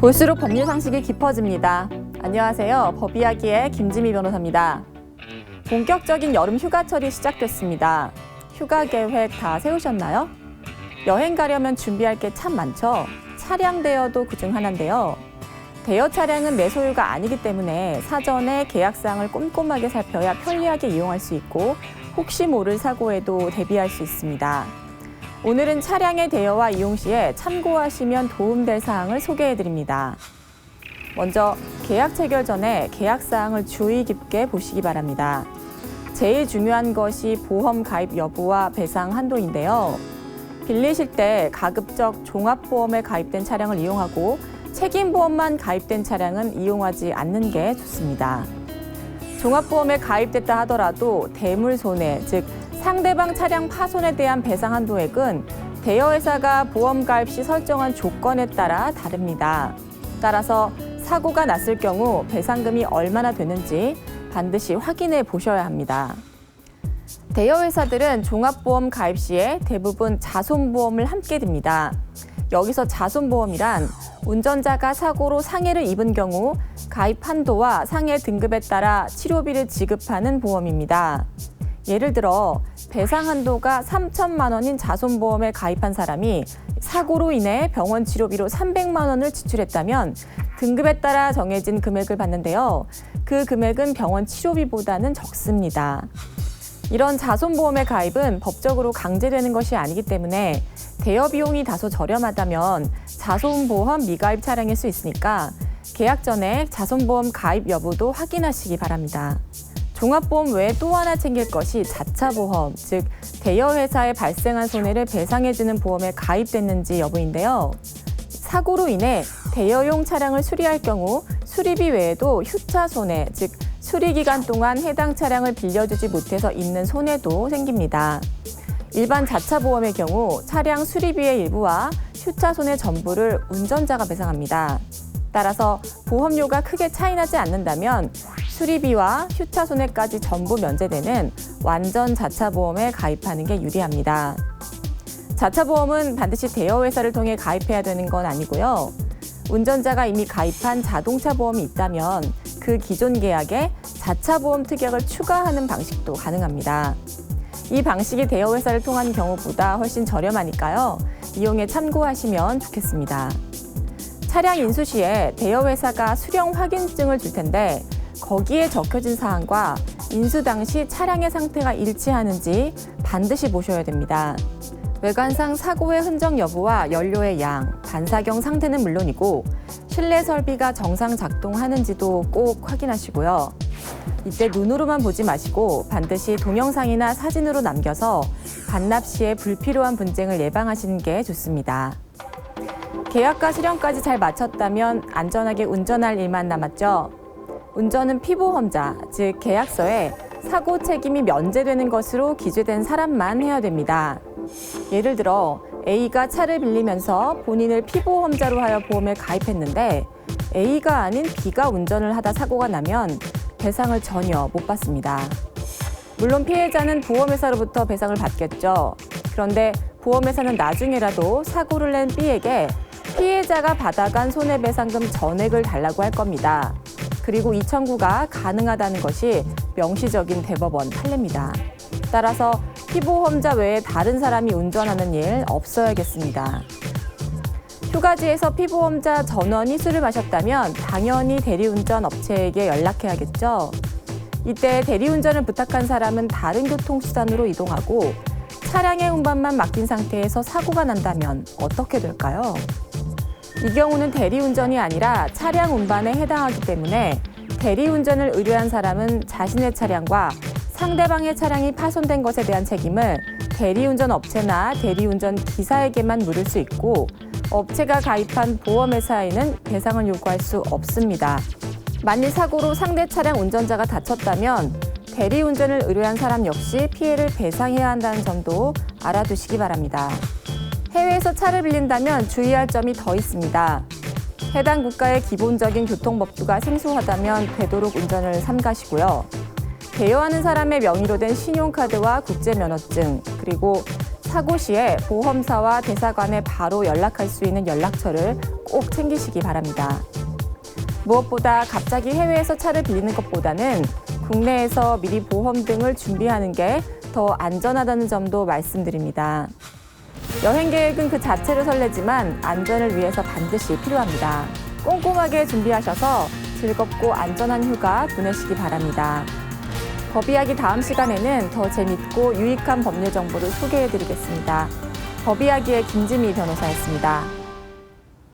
볼수록 법률 상식이 깊어집니다. 안녕하세요. 법이야기의 김지미 변호사입니다. 본격적인 여름 휴가철이 시작됐습니다. 휴가 계획 다 세우셨나요? 여행 가려면 준비할 게 참 많죠. 차량 대여도 그중 하나인데요. 대여 차량은 내 소유가 아니기 때문에 사전에 계약사항을 꼼꼼하게 살펴야 편리하게 이용할 수 있고 혹시 모를 사고에도 대비할 수 있습니다. 오늘은 차량의 대여와 이용 시에 참고하시면 도움될 사항을 소개해 드립니다. 먼저 계약 체결 전에 계약 사항을 주의 깊게 보시기 바랍니다. 제일 중요한 것이 보험 가입 여부와 배상 한도인데요. 빌리실 때 가급적 종합보험에 가입된 차량을 이용하고 책임보험만 가입된 차량은 이용하지 않는 게 좋습니다. 종합보험에 가입됐다 하더라도 대물 손해, 즉 상대방 차량 파손에 대한 배상 한도액은 대여회사가 보험 가입 시 설정한 조건에 따라 다릅니다. 따라서 사고가 났을 경우 배상금이 얼마나 되는지 반드시 확인해 보셔야 합니다. 대여회사들은 종합보험 가입 시에 대부분 자손보험을 함께 듭니다. 여기서 자손보험이란 운전자가 사고로 상해를 입은 경우 가입 한도와 상해 등급에 따라 치료비를 지급하는 보험입니다. 예를 들어 배상 한도가 3천만 원인 자손보험에 가입한 사람이 사고로 인해 병원 치료비로 300만 원을 지출했다면 등급에 따라 정해진 금액을 받는데요. 그 금액은 병원 치료비보다는 적습니다. 이런 자손보험의 가입은 법적으로 강제되는 것이 아니기 때문에 대여 비용이 다소 저렴하다면 자손보험 미가입 차량일 수 있으니까 계약 전에 자손보험 가입 여부도 확인하시기 바랍니다. 종합보험 외에 또 하나 챙길 것이 자차 보험, 즉 대여 회사에 발생한 손해를 배상해주는 보험에 가입됐는지 여부인데요. 사고로 인해 대여용 차량을 수리할 경우 수리비 외에도 휴차 손해, 즉 수리 기간 동안 해당 차량을 빌려주지 못해서 있는 손해도 생깁니다. 일반 자차 보험의 경우 차량 수리비의 일부와 휴차 손해 전부를 운전자가 배상합니다. 따라서 보험료가 크게 차이나지 않는다면 수리비와 휴차 손해까지 전부 면제되는 완전 자차 보험에 가입하는 게 유리합니다. 자차 보험은 반드시 대여 회사를 통해 가입해야 되는 건 아니고요. 운전자가 이미 가입한 자동차 보험이 있다면 그 기존 계약에 자차 보험 특약을 추가하는 방식도 가능합니다. 이 방식이 대여 회사를 통한 경우보다 훨씬 저렴하니까요. 이용에 참고하시면 좋겠습니다. 차량 인수 시에 대여 회사가 수령 확인증을 줄 텐데 거기에 적혀진 사항과 인수 당시 차량의 상태가 일치하는지 반드시 보셔야 됩니다. 외관상 사고의 흔적 여부와 연료의 양, 반사경 상태는 물론이고 실내 설비가 정상 작동하는지도 꼭 확인하시고요. 이때 눈으로만 보지 마시고 반드시 동영상이나 사진으로 남겨서 반납 시에 불필요한 분쟁을 예방하시는 게 좋습니다. 계약과 수령까지 잘 마쳤다면 안전하게 운전할 일만 남았죠. 운전은 피보험자, 즉 계약서에 사고 책임이 면제되는 것으로 기재된 사람만 해야 됩니다. 예를 들어 A가 차를 빌리면서 본인을 피보험자로 하여 보험에 가입했는데 A가 아닌 B가 운전을 하다 사고가 나면 배상을 전혀 못 받습니다. 물론 피해자는 보험회사로부터 배상을 받겠죠. 그런데 보험회사는 나중에라도 사고를 낸 B에게 피해자가 받아간 손해배상금 전액을 달라고 할 겁니다. 그리고 이 청구가 가능하다는 것이 명시적인 대법원 판례입니다. 따라서 피보험자 외에 다른 사람이 운전하는 일 없어야겠습니다. 휴가지에서 피보험자 전원이 술을 마셨다면 당연히 대리운전 업체에게 연락해야겠죠. 이때 대리운전을 부탁한 사람은 다른 교통수단으로 이동하고 차량의 운반만 맡긴 상태에서 사고가 난다면 어떻게 될까요? 이 경우는 대리운전이 아니라 차량 운반에 해당하기 때문에 대리운전을 의뢰한 사람은 자신의 차량과 상대방의 차량이 파손된 것에 대한 책임을 대리운전 업체나 대리운전 기사에게만 물을 수 있고 업체가 가입한 보험회사에는 배상을 요구할 수 없습니다. 만일 사고로 상대 차량 운전자가 다쳤다면 대리운전을 의뢰한 사람 역시 피해를 배상해야 한다는 점도 알아두시기 바랍니다. 해외에서 차를 빌린다면 주의할 점이 더 있습니다. 해당 국가의 기본적인 교통법규가 생소하다면 되도록 운전을 삼가시고요. 대여하는 사람의 명의로 된 신용카드와 국제면허증, 그리고 사고 시에 보험사와 대사관에 바로 연락할 수 있는 연락처를 꼭 챙기시기 바랍니다. 무엇보다 갑자기 해외에서 차를 빌리는 것보다는 국내에서 미리 보험 등을 준비하는 게 더 안전하다는 점도 말씀드립니다. 여행 계획은 그 자체로 설레지만 안전을 위해서 반드시 필요합니다. 꼼꼼하게 준비하셔서 즐겁고 안전한 휴가 보내시기 바랍니다. 법 이야기 다음 시간에는 더 재밌고 유익한 법률 정보를 소개해 드리겠습니다. 법 이야기의 김지미 변호사였습니다.